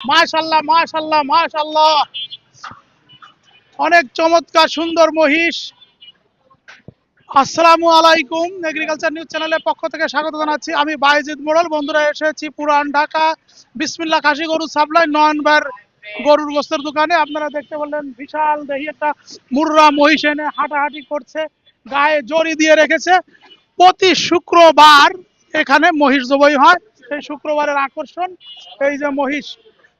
মাশাল্লাহ মাশাল্লাহ মাশাল্লাহ। অনেক চমৎকার, সুন্দর মহিষ। আসসালামু আলাইকুম এগ্রিকালচার নিউজ চ্যানেলের পক্ষ থেকে স্বাগত জানাচ্ছি। আমি বাইজিদ মোড়ল, বন্ধুরা, এসেছি পুরান ঢাকা বিসমিল্লা খাসি গরু সাপ্লাই নয়নবার গরুর গোস্তের দোকানে। আপনারা দেখতে বললেন, বিশাল দেহি একটা মুর্রা মহিষ এনে হাঁটাহাঁটি করছে, গায়ে জড়ি দিয়ে রেখেছে। প্রতি শুক্রবার এখানে মহিষ জবাই হয়। সেই শুক্রবারের আকর্ষণ এই যে মহিষ।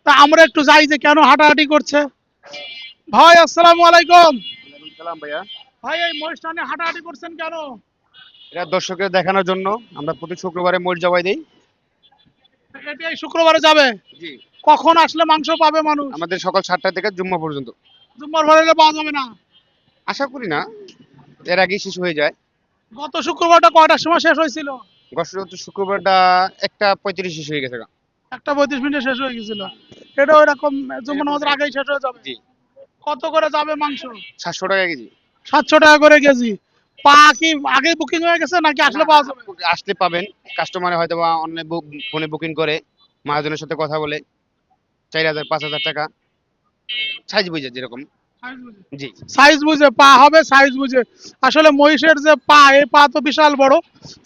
তা আমরা একটু যাই যে কেন হাঁটাহাঁটি করছে। ভাই আসসালামু আলাইকুম। সালাম ভাইয়া। ভাই এই মহিষটা নিয়ে হাঁটাহাঁটি করছেন কেন? এটা দর্শকের দেখানোর জন্য। আমরা প্রতি শুক্রবারে মোট জবাই দিই। এটি এই শুক্রবারে যাবে? জি। কখন আসলে মাংস পাবে মানুষ? আমাদের সকাল সাতটা থেকে জুম্মা পর্যন্ত। জুম্মার ভরে পাওয়া যাবে না? আশা করি না। এর আগেই শেষ হয়ে যায়। গত শুক্রবারটা কয়টার সময় শেষ হয়েছিল? গত শুক্রবারটা একটা পঁয়ত্রিশ শেষ হয়ে গেছে একটা পঁয়ত্রিশ মিনিটে শেষ হয়ে গেছিল। এটা ওইরকম জুম্মা নামাজের আগেই শেষ হয়ে যাবে। জি। কত করে যাবে মাংস? সাতশো টাকা কেজি। সাতশো টাকা করে কেজি। পা কি আগে বুকিং হয়ে গেছে নাকি আসলে পাওয়া যাবে? আসলে পাবেন। কাস্টমারে হয়তো বা অন্য ফোনে বুকিং করে মহাজনের সাথে কথা বলে চার হাজার পাঁচ হাজার টাকা। সাইজ বুঝে যেরকম। জি। সাইজ বুঝে পা হবে সাইজ বুঝে। আসলে মহিষের যে পা এই পা তো বিশাল বড়।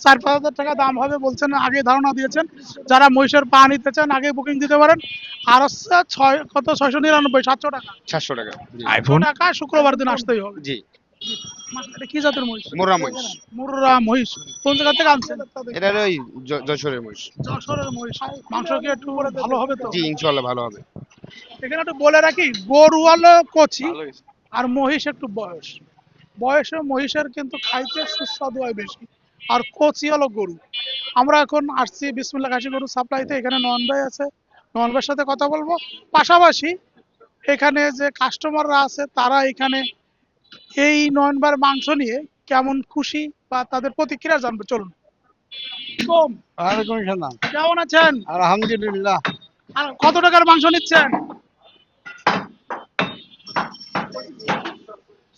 চার পাঁচ হাজার টাকা দাম হবে বলছেন আগে ধারণা দিয়েছেন। যারা মহিষের পা নিতে চান আগে বুকিং দিতে পারেন। আর হচ্ছে ছয় কত? ছয়শো নিরানব্বই সাতশো টাকা। সাতশো টাকা আইফোন টাকা শুক্রবার দিন আসতেই হবে। জি। এটা কি জাতের মহিষ? মোররা মহিষ। মুর্রা মহিষ। কোন জায়গা থেকে আনছেন? এটা ওই যশোরের মহিষ। যশোরের মহিষ। মাংস কি একটু ভালো হবে তো? জি ইনশাল্লাহ ভালো হবে। এখানে একটু বলে রাখি গরু হলো কচি আর মহিষ একটু বয়স। বয়সে মহিষের কিন্তু খাইতে সুস্বাদু হয় বেশি। আর কচি হলো গরু। আমরা এখন আসছি বিসমুল্লাহ কাশি গরু সাপ্লাইতে। এখানে নয়ন ভাই আছে। নয়ন ভাইয়ের সাথে কথা বলব। পাশাপাশি এখানে যে কাস্টমাররা আছে তারা এখানে এই নয়নবার মাংস নিয়ে কেমন খুশি বা তাদের প্রতিক্রিয়া জানবে চলুন। কেমন আছেন? আলহামদুলিল্লাহ। কত টাকার মাংস নিচ্ছেন?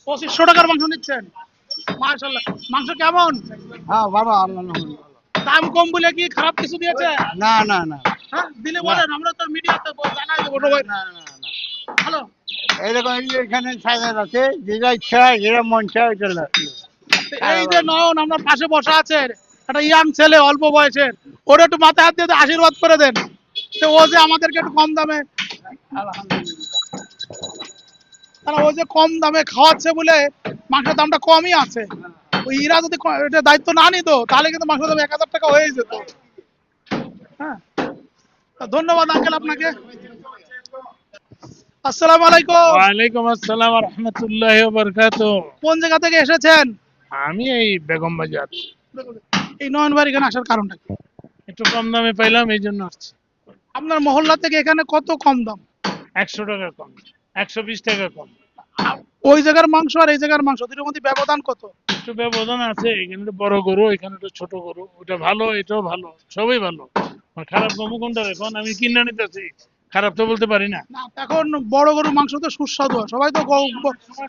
পঁচিশশো টাকার মাংস নিচ্ছেন? মাশাল্লাহ মাংস কেমন? হ্যাঁ বাবা আল্লাহ দাম কম বলে কি খারাপ কিছু দিয়েছে? না না না। হ্যাঁ দিলে বলেন আমরা তো মিডিয়াতে জানাই দেবো না, না, না। হ্যালো? যে এখানে আছে ইচ্ছা যেটা মন চায় এই যে নয়ন পাশে বসা আছে, একটা ইয়াং ছেলে, অল্প বয়সের, ওর একটু মাথায় হাত দিয়ে আশীর্বাদ করে দেন। তো ও যে আমাদেরকে একটু কম দামে ও যে কম দামে খাওয়াচ্ছে বলে মাংসের দামটা কমই আছে। ওই ইরা যদি এটা দায়িত্ব না নিত, তাহলে কিন্তু মাংসের দাম এক হাজার টাকা হয়ে যেত। হ্যাঁ। ধন্যবাদ আঙ্কেল আপনাকে। আসসালামু আলাইকুম। ওয়ালাইকুম আসসালাম রহমতুল্লাহ বরকাত কোন জায়গা থেকে এসেছেন? আমি এই বেগম বাজার। এই নয়ন এখানে আসার কারণটা কি? একটু কম দামে পাইলাম এই জন্য আসছি। আপনার মহল্লা থেকে এখানে কত কম দাম? একশো টাকা কম একশো বিশ টাকা কম। ওই জায়গার মাংস আর এই জায়গার মাংস দুটোর মধ্যে ব্যবধান কত? একটু ব্যবধান আছে এখানে তো বড় গরু এখানে তো ছোট গরু ওটা ভালো এটাও ভালো সবই ভালো। খারাপ কম কোনটা এখন আমি কিনে নিতেছি। খারাপ তো বলতে পারি না। না এখন বড় গরুর মাংস তো সুস্বাদু হয়। সবাই তো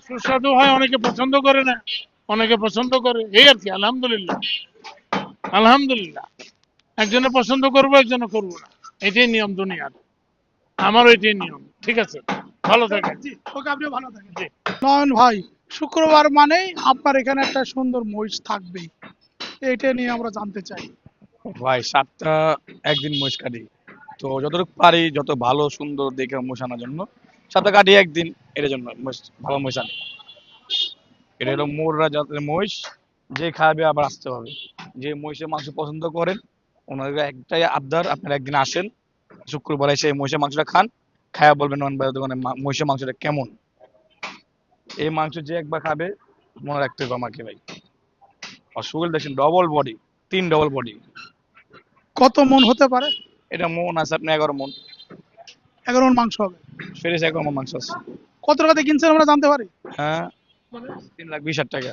সুস্বাদু হয় অনেকে পছন্দ করে না। অনেকে পছন্দ করে। এই আর কি আলহামদুলিল্লাহ। আলহামদুলিল্লাহ। একজনে পছন্দ করব একজনে করব না। এটাই নিয়ম দুনিয়ার। আমারও এটাই নিয়ম। ঠিক আছে? ভালো থাকেন। জি, ওকে আপনিও ভালো থাকেন। নয়ন ভাই শুক্রবার মানেই আপনার এখানে একটা সুন্দর মহিষ থাকবেই। এটা নিয়ে আমরা জানতে চাই। ভাই সাতটা একদিন মোষ কাটি। তো যতটুকু পারি, যত ভালো, সুন্দর দেখে মশানোর জন্য সাতটা কাটি একদিন এটার জন্য ভালো মোষ আনি এটা হলো মোররা জাতের মহিষ, যে খাবে আবার আসতে হবে। যে মহিষের মাংস পছন্দ করেন, ওনাদের একটাই আবদার, আপনারা একদিন আসেন, শুক্রবার এসে মহিষের মাংসটা খান, খায়া বলবেন ভাইয়ের দোকানে মহিষের মাংসটা কেমন। এই মাংস যে একবার খাবে, মনে রাখতে হবে আমাকে ভাই। আর সুগল দেখছেন ডবল বডি তিন ডবল বডি কত মন হতে পারে? এটা মন আছে আপনি এগারো মন। এগারো মন মাংস হবে। ফেরেছে এগারো মন মাংস আছে। কত টাকাতে কিনছেন আমরা জানতে পারি? হ্যাঁ। তিন লাখ বিশ হাজার টাকা।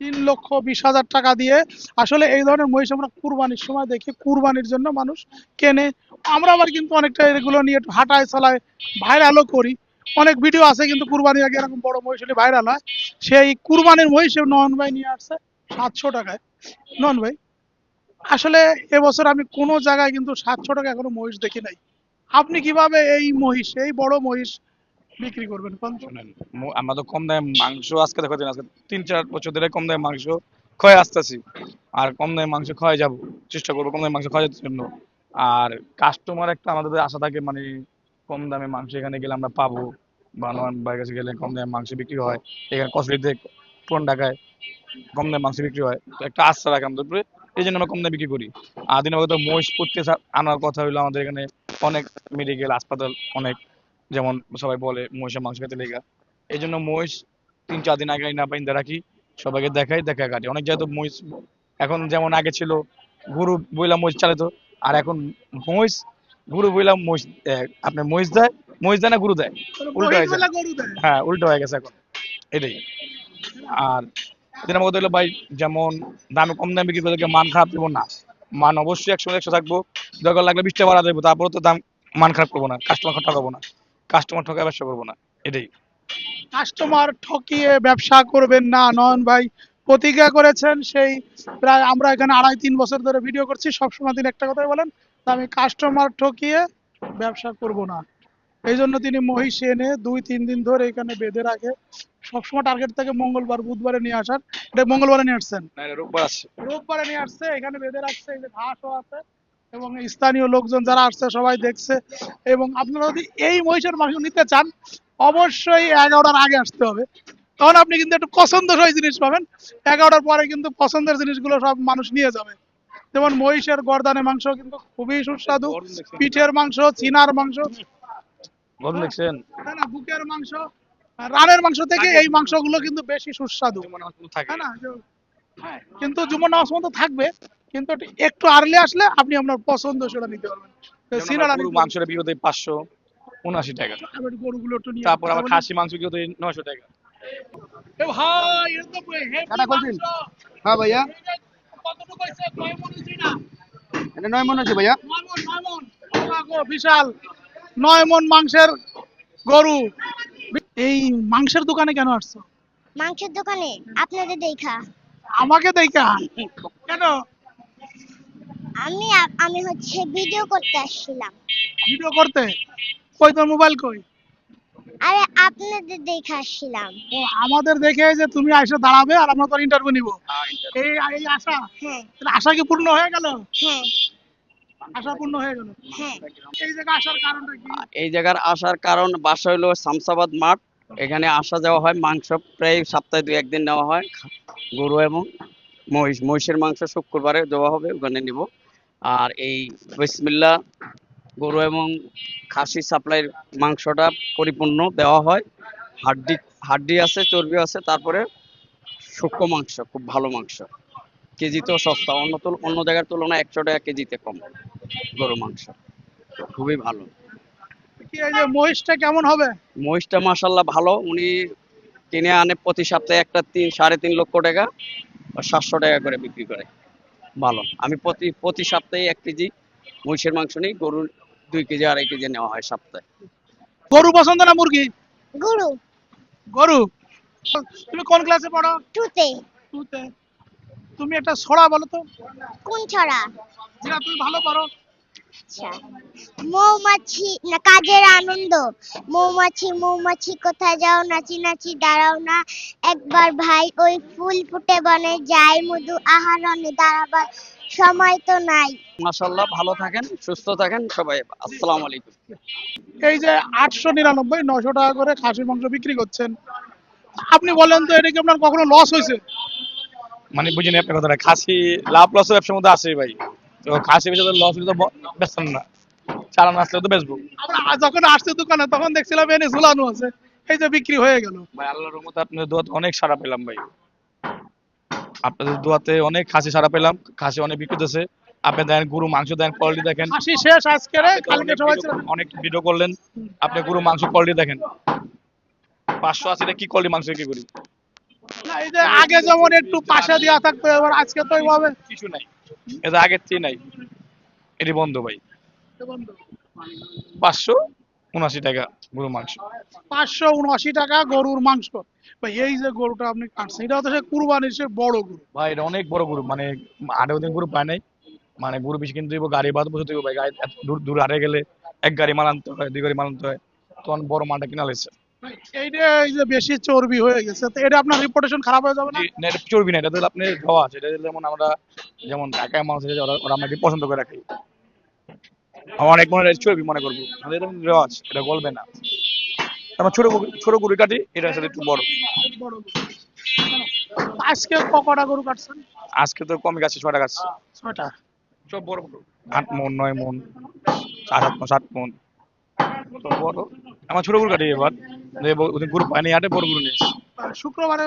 তিন লক্ষ বিশ হাজার টাকা দিয়ে আসলে এই ধরনের মহিষ আমরা কুরবানির সময় দেখি। কুরবানির জন্য মানুষ কেনে। আমরা আবার কিন্তু অনেকটা এগুলো নিয়ে একটু হাঁটায় চালায় ভাইরালও করি। অনেক ভিডিও আছে কিন্তু কুরবানির আগে এরকম বড় মহিষ ভাইরাল হয়। সেই কুরবানির মহিষ নন ভাই নিয়ে আসছে সাতশো টাকায়। নন ভাই আসলে এবছর আমি কোনো জায়গায় কিন্তু সাতশো টাকা এখনও মহিষ দেখি নাই। আপনি কীভাবে এই মহিষ, এই বড় মহিষ বিক্রি করবেন? আমরা তো কম দামে মাংস আজকে দেখো আজকে তিন, চার বছর ধরে কম দামে মাংস খয়ে আসতেছি। আর কম দামে মাংস খয়ে যাব, চেষ্টা করব কম দামে মাংস খাওয়ার জন্য। আর কাস্টমার একটা আমাদের আশা থাকে মানে কম দামে মাংস এখানে গেলে আমরা পাবো, বা কাছে গেলে কম দামে মাংস বিক্রি হয়। এখানে কসলিতে পুরান ঢাকায় কম দামে মাংস বিক্রি হয় একটা আস্থা রাখে আমাদের এই জন্য আমরা কম দামে বিক্রি করি। আর দিনের তো মহিষ করতে আনার কথা হইল আমাদের এখানে অনেক মেডিকেল হাসপাতাল অনেক যেমন সবাই বলে মহিষের মাংস খেতে লেগা। এই জন্য মহিষ তিন চার দিন আগে না পাইন্দা রাখি সবাইকে দেখাই দেখা কাটি। অনেক জায়গায় তো মহিষ এখন যেমন আগে ছিল গরু বইলা মহিষ চালিত আর এখন মহিষ গরু বইলা মহিষ দেয়। আপনার মহিষ দেয় মহিষ দেয় না গরু দেয়? উল্টো গরু দেয়। হ্যাঁ উল্টো হয়ে গেছে এখন। এটাই। আর ভাই, যেমন কম দামে বিক্রি করলে মান খারাপ দেবো না। মান অবশ্যই একশো একশো থাকব। দরকার লাগলে বিশটা বাড়া দেবো তারপরে তো দাম, মান খারাপ করব না কাস্টমার ঠকাবো না। কাস্টমার ব্যবসা করব না, এটাই। কাস্টমার ঠকিয়ে ব্যবসা করবেন না, নয়ন ভাই। প্রতিজ্ঞা করেছেন সেই, প্রায় আমরা এখানে আড়াই তিন বছর ধরে ভিডিও করছি, সবসময় তিনি একটা কথাই বলেন, আমি কাস্টমার ঠকিয়ে ব্যবসা করব না। এই জন্য তিনি মহিষ এনে দুই তিন দিন ধরে এখানে বেঁধে রাখে। সবসময় টার্গেট থাকে মঙ্গলবার বুধবারে নিয়ে আসার। এটা মঙ্গলবারে নিয়ে আসছেন? রোববার আসছে। রোববারে নিয়ে আসছে এখানে বেঁধে রাখছে এই যে ঘাসও আছে। এবং স্থানীয় লোকজন যারা আসছে সবাই দেখছে। এবং আপনারা যদি এই মহিষের মাংস নিতে চান অবশ্যই এগারোটার আগে আসতে হবে। তখন আপনি কিন্তু একটু পছন্দসই জিনিস পাবেন। এগারোটার পরে কিন্তু পছন্দের জিনিসগুলো সব মানুষ নিয়ে যাবে। যেমন মহিষের গরদানে মাংস কিন্তু খুবই সুস্বাদু। পিঠের মাংস চিনার মাংস গরম দেখছেন? তাই না বুকের মাংস রানের মাংস থেকে এই মাংসগুলো কিন্তু বেশি সুস্বাদু। থাকে। না হ্যাঁ, কিন্তু জুম্মা নামাজ পর্যন্ত থাকবে কিন্তু একটু- আর্লি আসলে আপনি আপনার পছন্দ সেটা নিতে পারবেন। সিনারা গরু মাংসের বিক্রি পাঁচশো উনআশি টাকা। গরুগুলো একটু নিয়ে তারপর আবার খাসি মাংস বিক্রি নয়শো টাকা। হ্যাঁ ভাইয়া। নয় না? মনে হচ্ছে ভাইয়া। বিশাল। নয় মন মাংসের গরু। এই মাংসের দোকানে কেন আসছো? মাংসের দোকানে আপনাদের দেখা। আমাকে দেখা? কেন? আমি আমি হচ্ছে ভিডিও করতে আসছিলাম। ভিডিও করতে? কই তোর মোবাইল কই? আরে আপনাদের দেখা আসছিলাম। ও আমাদের দেখে যে তুমি এসে দাঁড়াবে আর আমরা তোর ইন্টারভিউ নিব। এই এই আশা? হ্যাঁ। আশা কি পূর্ণ হয়ে গেল? হ্যাঁ। হয়ে গেল। হ্যাঁ। এই জায়গায় আসার কারণটা কি? এই জায়গার আসার কারণ বাসা হলো শামসাবাদ মাঠ। এখানে আসা যাওয়া হয় মাংস প্রায় সপ্তাহে দুই একদিন নেওয়া হয় গরু এবং মহিষ। মহিষের মাংস শুক্রবারে দেওয়া হবে ওখানে নিব। আর এই বিসমিল্লা গরু এবং খাসি সাপ্লাইয়ের মাংসটা পরিপূর্ণ দেওয়া হয়। হাড্ডি হাড্ডি আছে চর্বি আছে তারপরে শুকনো মাংস খুব ভালো মাংস। কেজিতেও সস্তা অন্য তুল অন্য জায়গার তুলনায় একশো টাকা কেজিতে কম গরু মাংস। খুবই ভালো। কি এই যে মহিষটা কেমন হবে? মহিষটা মাসাল্লাহ ভালো উনি কিনে আনে প্রতি সপ্তাহে একটা তিন সাড়ে তিন লক্ষ টাকা বা সাতশো টাকা করে বিক্রি করে। ভালো আমি প্রতি প্রতি সপ্তাহে এক কেজি মহিষের মাংস নিই গরুর দুই কেজি আড়াই কেজি নেওয়া হয় সপ্তাহে। গরু পছন্দ না মুরগি? গুরু। গরু? তুমি কোন ক্লাসে পড়ো? টুতে টুতে তুমি একটা ছড়া বলো তো। কোন ছড়া? যেটা তুমি ভালো পারো। আচ্ছা। মৌমাছি না কাজের আনন্দ। মৌমাছি মৌমাছি কোথায় যাও নাচি নাচি দাঁড়াও না। একবার ভাই ওই ফুল ফুটে বনে যাই মধু আহরণে দাঁড়াবার সময় তো নাই। মাসাল্লাহ ভালো থাকেন সুস্থ থাকেন সবাই আসসালামু আলাইকুম। এই যে আটশো নিরানব্বই নশো টাকা করে খাসির মাংস বিক্রি করছেন। আপনি বলেন তো এটা কি আপনার কখনো লস হয়েছে? মানে বুঝিনি আপনার কথাটা। খাসি লাভ লস ব্যবসার মধ্যে আছে ভাই। তো খাসি বেচে লস হলে তো বেচতাম না। চালান আসলে তো বেচবো। আমরা যখন আসছে দোকানে তখন দেখছিলাম এনে ঝুলানো আছে। এই যে বিক্রি হয়ে গেল। ভাই আল্লাহর রহমতে আপনাদের দোয়াতে অনেক সারা পেলাম ভাই। আপনাদের দোয়াতে অনেক খাসি সারা পেলাম। খাসি অনেক বিক্রি হতেছে আপনি দেখেন গরু মাংস দেখেন কোয়ালিটি দেখেন। খাসি শেষ আজকে রে, কালকে সবাই ছিল। অনেক ভিডিও করলেন। আপনি গরু মাংস কোয়ালিটি দেখেন। পাঁচশো আশিটা কি কোয়ালিটি মাংস কি করি? না, এই যে আগে যেমন একটু পাশে দেওয়া থাকতো এবার আজকে তো এইভাবে কিছু নাই। এটা আগের চেয়ে নাই। এটি বন্ধ ভাই। পাঁচশো উনআশি টাকা গরু মাংস। পাঁচশো উনআশি টাকা গরুর মাংস। ভাই এই যে গরুটা আপনি কাটছেন এটা হচ্ছে সে কুরবানির সে বড় গরু। ভাই এটা অনেক বড় গরু। মানে আঠারো দিন গরু পায় নাই। মানে গরু বেশি কিনতে গাড়ি বাদ বসে হইব ভাই। গাড়ি দূর দূর হারে গেলে এক গাড়ি মাল আনতে হয় দুই গাড়ি মাল আনতে হয়। তখন বড় মালটা কিনা লাগছে। এইটা এই যে বেশি চর্বি হয়ে গেছে তো এটা আপনার রিপোর্টেশন খারাপ হয়ে যাবে না? না এটা চর্বি না এটা তো আপনি খাওয়া আছে এটা যেমন আমরা যেমন ঢাকায় মানুষ আছে ওরা ওরা আমাকে পছন্দ করে রাখি। আমার অনেক মনে চর্বি মনে করব আমাদের রেওয়াজ এটা গলবে না। আমার ছোট গরু- ছোট গরু কাটি এটা সাথে একটু বড়। বড় আজকে ক- কটা গরু কাটছেন? আজকে তো কমে গেছে ছয়টা গাছ ছয়টা? সব বড় বড় আট মন নয় মন সাত আট মন সাত মন। বড়। আমার ছোট গরু কাটি এবার। গরু পায়নি হাটে বড় গরু নিয়েছে শুক্রবারে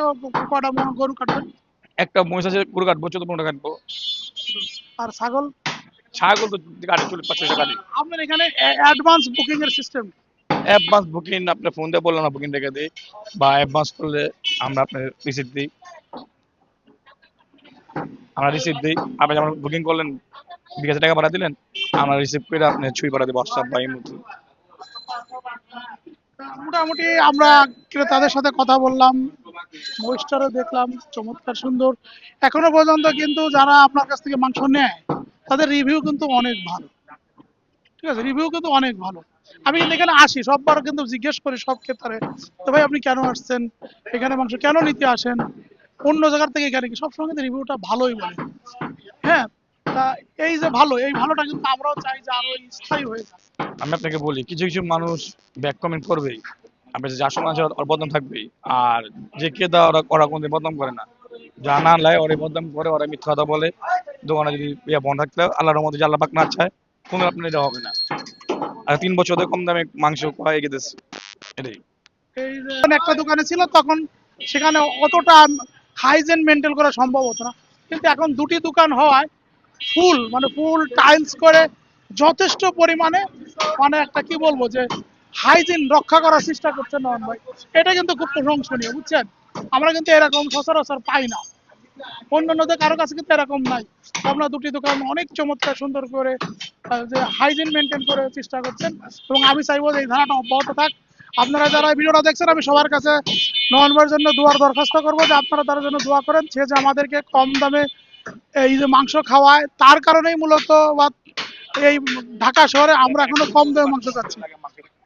কটা গরু কাটবেন একটা মহিষ আছে গরু কাটবো চোদ্দ পনেরো কাটবো। আর ছাগল? ছাগল তো কাটে চল্লিশ পাঁচশো টাকা আপনার এখানে অ্যাডভান্স বুকিং এর সিস্টেম অ্যাডভান্স বুকিং আপনি ফোন দিয়ে বললাম বুকিং রেখে দিই। বা অ্যাডভান্স করলে আমরা আপনার রিসিপ্ট দিই। আমরা রিসিপ্ট দিই। আপনি যেমন বুকিং করলেন বিকাশে টাকা পাঠা দিলেন আমরা রিসিপ্ট করে আপনি ছুঁই পাঠা দিই হোয়াটসঅ্যাপ বা ইমোতে মোটামুটি আমরা ক্রেতাদের সাথে কথা বললাম মহিষটারও দেখলাম, চমৎকার সুন্দর। এখনও পর্যন্ত কিন্তু যারা আপনার কাছ থেকে মাংস নেয়, তাদের রিভিউ কিন্তু অনেক ভালো। ঠিক আছে? রিভিউ কিন্তু অনেক ভালো। আমি কিন্তু এখানে আসি সববার কিন্তু জিজ্ঞেস করি সব ক্ষেত্রে তো ভাই, আপনি কেন আসছেন? এখানে মাংস কেন নিতে আসেন? অন্য জায়গার থেকে এখানে কি? সবসময় কিন্তু রিভিউটা ভালোই বলে। হ্যাঁ তা এই যে ভালো, এই ভালোটা কিন্তু আমরাও চাই যে আরও স্থায়ী হয়ে যায় আমি আপনাকে বলি, কিছু কিছু মানুষ ব্যাক কমেন্ট করবেই। আপনি ওর বদনাম থাকবেই। আর যে কে দা ওরা ওরা বদনাম করে না। লাই বদনাম করে ওরা মিথ্যা কথা বলে। দোকানে যদি ইয়া বন্ধ থাকলে আল্লাহর পাক না চায়, কোনো আপনার এটা হবে না। আর তিন বছর কম দামে মাংস এটাই। একটা দোকানে ছিল, তখন সেখানে অতটা হাইজেন মেনটেন করা সম্ভব হতো না। কিন্তু এখন দুটি দোকান হওয়ায় ফুল মানে ফুল টাইলস করে যথেষ্ট পরিমাণে মানে একটা কি বলব যে হাইজিন রক্ষা করার চেষ্টা করছে নয়ন ভাই। এটা কিন্তু খুব প্রশংসনীয়, বুঝছেন? আমরা কিন্তু এরকম সচরাচর পাই না। অন্যান্যদের কারও কাছে কিন্তু এরকম নাই। আপনার দুটি দোকান অনেক চমৎকার সুন্দর করে যে হাইজিন মেনটেন করে চেষ্টা করছেন এবং আমি চাইব যে এই ধারাটা অব্যাহত থাক। আপনারা যারা ভিডিওটা দেখছেন, আমি সবার কাছে নভেম্বরের জন্য দোয়ার দরখাস্ত করব যে আপনারা তার জন্য দোয়া করেন। সে যে আমাদেরকে কম দামে এই যে মাংস খাওয়ায়, তার কারণেই মূলত বা এই ঢাকা শহরে আমরা এখনও কম দামে মাংস খাচ্ছি।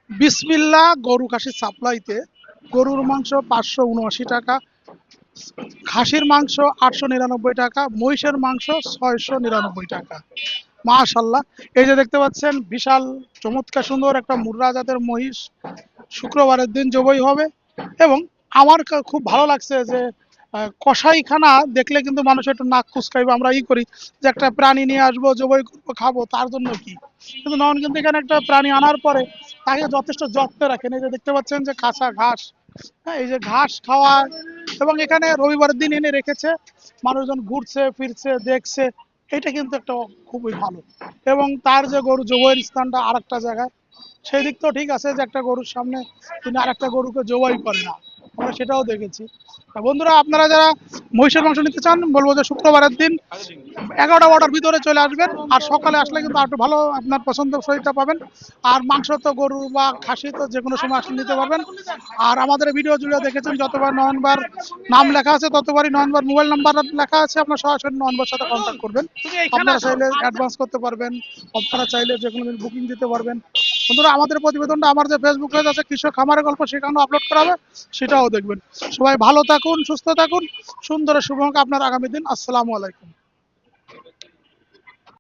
বিসমিল্লা গরু খাসির সাপ্লাইতে গরুর মাংস পাঁচশো উনআশি টাকা, খাসির মাংস আটশো নিরানব্বই টাকা, মহিষের মাংস ছয়শো নিরানব্বই টাকা। মাশাল্লাহ, এই যে দেখতে পাচ্ছেন, বিশাল চমৎকার সুন্দর একটা মুর্রা জাতের মহিষ। শুক্রবারের দিন জবই হবে এবং আমার খুব ভালো লাগছে যে আহ, কসাইখানা দেখলে কিন্তু মানুষ একটু নাক কুচকাইবে আমরা ই করি যে একটা প্রাণী নিয়ে আসব জবই করব খাব তার জন্য কি? কিন্তু নন কিন্তু এখানে একটা প্রাণী আনার পরে তাকে যথেষ্ট যত্নে রাখেন। এই যে দেখতে পাচ্ছেন যে কাঁচা ঘাস হ্যাঁ এই যে ঘাস খাওয়া এবং এখানে রবিবারের দিন এনে রেখেছে মানুষজন ঘুরছে ফিরছে দেখছে এটা কিন্তু একটা খুবই ভালো। এবং তার যে গরু জবইয়ের স্থানটা আর একটা জায়গায় সেই দিক তো ঠিক আছে যে একটা গরুর সামনে তিনি আর একটা গরুকে জবাই করে না। আমরা সেটাও দেখেছি। বন্ধুরা, আপনারা যারা মহিষের মাংস নিতে চান, বলব যে শুক্রবারের দিন এগারোটা বারোটার ভিতরে চলে আসবেন। আর সকালে আসলে কিন্তু একটু ভালো আপনার পছন্দ সহিতা পাবেন। আর মাংস তো গরু বা খাসি তো যে কোনো সময় আসলে নিতে পারবেন। আর আমাদের ভিডিও জুড়ে দেখেছেন, যতবার নয়নবার নাম লেখা আছে, ততবারই নয়নবার মোবাইল নাম্বার লেখা আছে। আপনার সরাসরি নয়নবার সাথে কন্ট্যাক্ট করবেন। আপনারা চাইলে অ্যাডভান্স করতে পারবেন। আপনারা চাইলে যে কোনো বুকিং দিতে পারবেন। বন্ধুরা, আমাদের প্রতিবেদনটা আমার যে ফেসবুক পেজ আছে, কৃষক খামারের গল্প, সেখানেও আপলোড করা হবে, সেটাও দেখবেন। সবাই ভালো থাকুন, সুস্থ থাকুন, সুন্দর শুভ আপনার আগামী দিন। আসসালামু আলাইকুম।